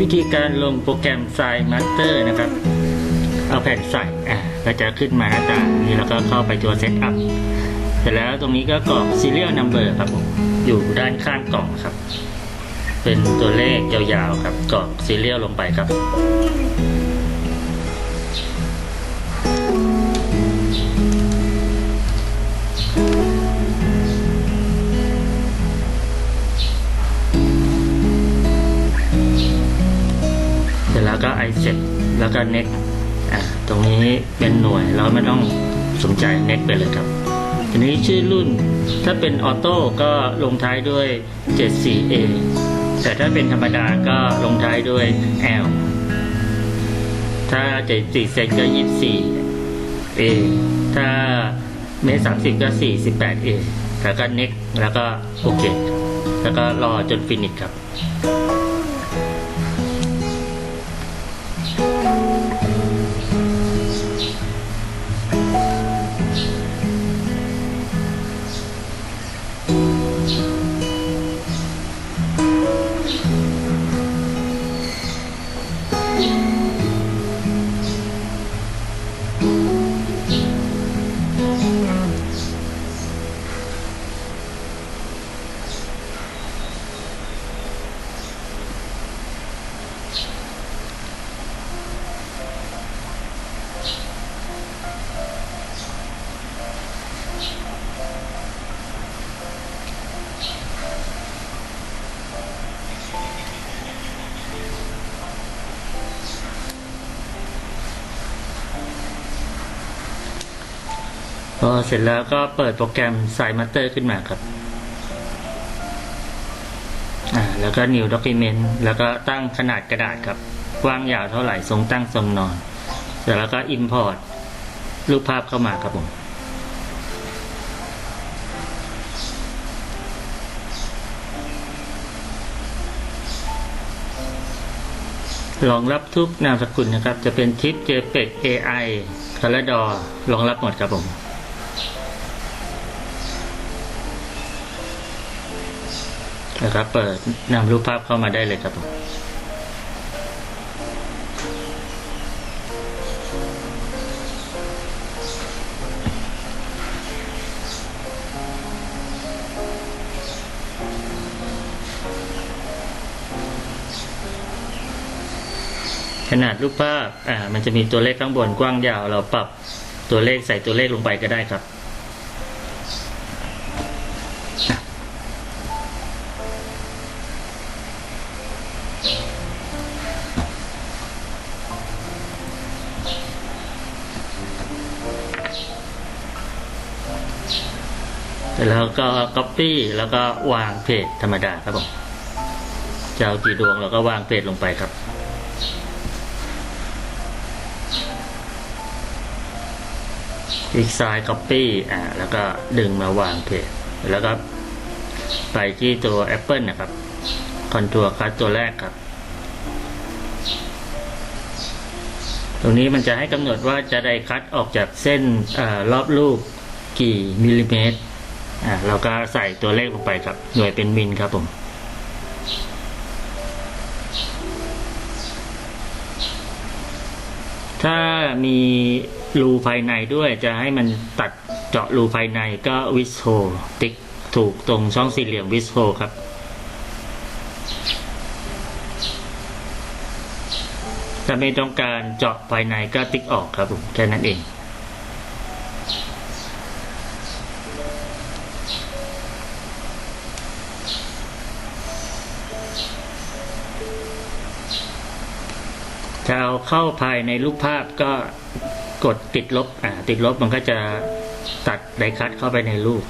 วิธีการลงโปรแกรม Sign Master นะครับ เอาแผ่นใส่อ่าก็จะขึ้นมาหน้าตานี้แล้วก็เข้าไปตัวเซตอัพเสร็จแล้วตรงนี้ก็กรอก Serial Number ครับผมอยู่ด้านข้างกล่องครับ เป็นตัวเลขยาวๆครับกรอก Serial ลงไปครับ แล้วก็ i เ e t แล้วก็ next อ่าตรงนี้เป็นหน่วยเราไม่ต้องสนใจ next ไปเลยครับทีนี้ชื่อรุ่นถ้าเป็นออโต้ก็ลงท้ายด้วย 74A แต่ถ้าเป็นธรรมดาก็ลงท้ายด้วย L ถ้า 74เซนก็ 24A ถ้าเมตร30 ก็ 48A แล้วก็ next แล้วก็โอเคแล้วก็รอจนฟินิชครับ พอเสร็จแล้วก็เปิดโปรแกรม Sign Master ขึ้นมาครับ อ่า แล้วก็ New Document แล้วก็ตั้งขนาดกระดาษครับ กว้างยาวเท่าไหร่ ทรงตั้งทรงนอน เสร็จแล้วก็ Import รูปภาพเข้ามาครับผม รองรับทุกนามสกุลนะครับ จะเป็นทิป JPEG AI คาร์ดอรองรับหมดครับผมนะครับเปิดนำรูปภาพเข้ามาได้เลยครับผม ขนาดรูปภาพอ่ามันจะมีตัวเลขข้างบนกว้างยาว เราปรับตัวเลขใส่ตัวเลขลงไปก็ได้ครับแล้วก็ copy แล้วก็วางเพจธรรมดาครับผมจะเอากี่ดวงเราก็วางเพจลงไปครับ คลิกซ้าย copy อ่าแล้วก็ดึงมาวางเพจแล้วก็ไปที่ตัว Apple นะครับคอนทัวร์คัดตัวแรกครับ ตรงนี้มันจะให้กำหนดว่าจะได้คัดออกจากเส้นอารอบลูกกี่มิลลิเมตรอ่าเราก็ใส่ตัวเลขลงไปครับ หน่วยเป็นมิลครับผม ถ้ามีรูภายในด้วยจะให้มันตัดเจาะรูภายในก็วิสโฮติ๊กถูกตรงช่องสี่เหลี่ยมวิสโฮครับ ถ้าไม่ต้องการเจาะภายในก็ติ๊กออกครับผมแค่นั้นเอง ถ้าเอาเข้าภายในรูปภาพก็กดติดลบ อ่า ติดลบมันก็จะตัดไดคัตเข้าไปในรูป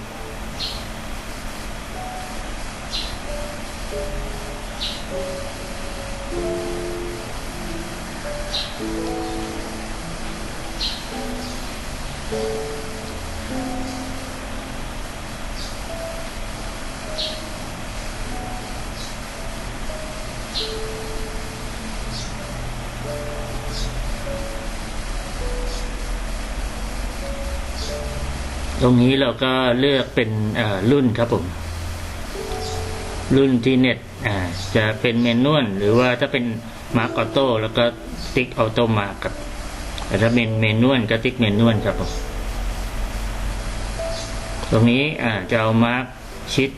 รงนี้เราก็เลือกเป็นรุ่นครับผม รุ่นที่เน็ตจะเป็นเมนนวลหรือว่าถ้าเป็นมาร์กออโต้แล้วก็ติ๊กออโต้มาครับแต่ถ้าเป็นเมนนวลก็ติ๊กเมนนวลครับผมตรงนี้จะเอามาร์กชิด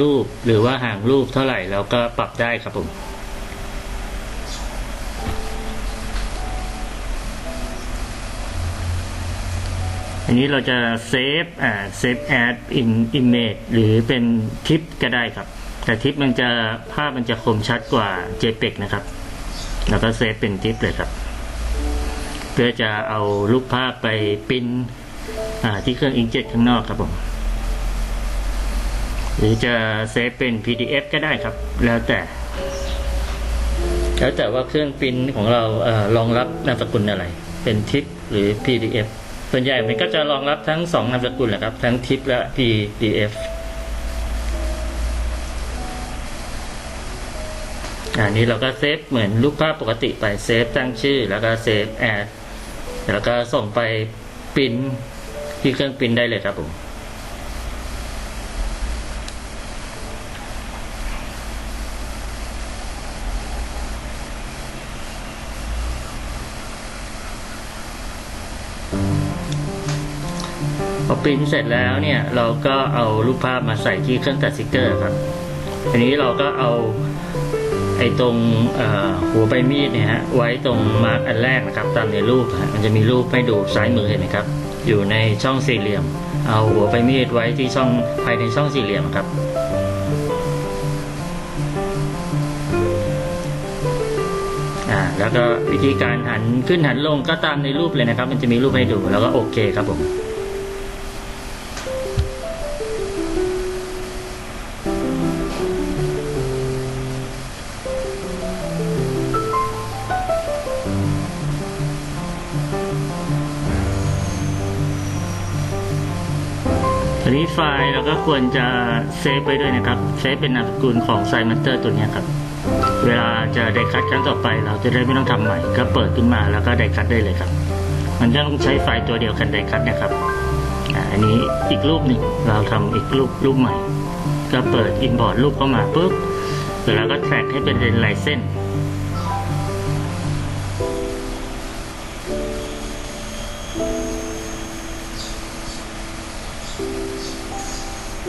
รูปหรือว่าห่างรูปเท่าไหร่เราก็ปรับได้ครับผม อันนี้เราจะเซฟอ่าเซฟแอดอินอิมเมจหรือเป็นทิปก็ได้ครับ แต่ทิปมันจะภาพมันจะคมชัดกว่า JPEG นะครับ แล้วก็เซฟเป็นทิปเลยครับ เพื่อจะเอารูปภาพไปปิ้นอ่าที่เครื่องอิงเจ็ตข้างนอกครับผมหรือจะเซฟเป็น PDF ก็ได้ครับ แล้วแต่ แล้วแต่ว่าเครื่องปิ้นของเราออรองรับนามสกุลอะไร เป็นทิปหรือ PDF ส่วนใหญ่มันก็จะรองรับทั้งสองนามสกุลแหละครับ ทั้งทิปและ PDF อันนี้เราก็เซฟเหมือนรูปภาพปกติไปเซฟตั้งชื่อ แล้วก็เซฟแอดแล้วก็ส่งไปปริ้นที่เครื่องปริ้นได้เลยครับผม อปริ้นเสร็จแล้วเนี่ยเราก็เอารูปภาพมาใส่ที่เครื่องตัดสติกเกอร์ครับทีนี้เราก็เอาไอ้ตรงหัวใบมีดเนี่ยฮะไว้ตรงมาร์กอันแรกนะครับ ตามในรูปมันจะมีรูปให้ดูซ้ายมือเห็นไหมครับ อยู่ในช่องสี่เหลี่ยม เอาหัวใบมีดไว้ที่ช่องภายในช่องสี่เหลี่ยมครับอ่าแล้วก็วิธีการหันขึ้นหันลงก็ตามในรูปเลยนะครับ มันจะมีรูปให้ดูแล้วก็โอเคครับผม ทีนี้ไฟล์เราก็ควรจะเซฟไปด้วยนะครับ เซฟเป็นนามสกุลของไซมัตเตอร์ตัวนี้ครับ เวลาจะได้คัดครั้งต่อไป เราจะได้ไม่ต้องทำใหม่ ก็เปิดขึ้นมาแล้วก็ได้คัดได้เลยครับ มันจะต้องใช้ไฟล์ตัวเดียวกันได้คัดนะครับ อันนี้อีกรูปหนึ่งเราทำอีกรูปรูปใหม่ ก็เปิด import รูปเข้ามาปุ๊บแล้วก็แท็กให้เป็นลายเส้น อ่า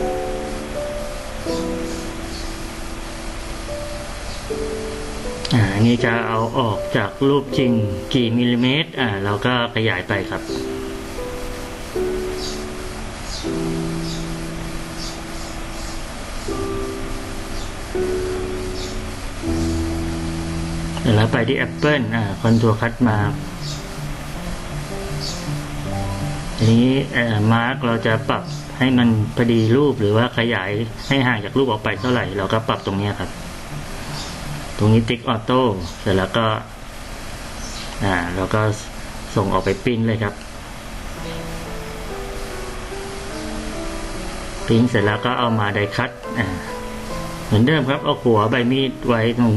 นนี้จะเอาออกจากรูปจริงกี่มิลลิเมตร อ่า เราก็ขยายไปครับแล้วไปที่ Apple อ่า คอนทัวร์คัดมาทีนี้เอ่อมาร์กเราจะปรับ ให้มันพอดีรูปหรือว่าขยายให้ห่างจากรูปออกไปเท่าไหร่ เราก็ปรับตรงนี้ครับ ตรงนี้ติ๊กออโต้เสร็จแล้วก็ อ่าแล้วก็ส่งออกไปปริ้นเลยครับปริ้นเสร็จแล้วก็เอามาไดคัตอ่าเหมือนเดิมครับ เอาหัวใบมีดไว้ตรง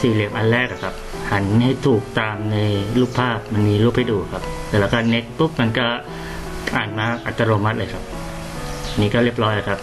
สี่เหลี่ยมอันแรกครับ หันให้ถูกตามในรูปภาพมันมีรูปให้ดูครับเสร็จแล้วก็เน็กปุ๊บมันก็อ่านมาอัตโนมัติเลยครับ นี่ก็เรียบร้อยแล้วครับ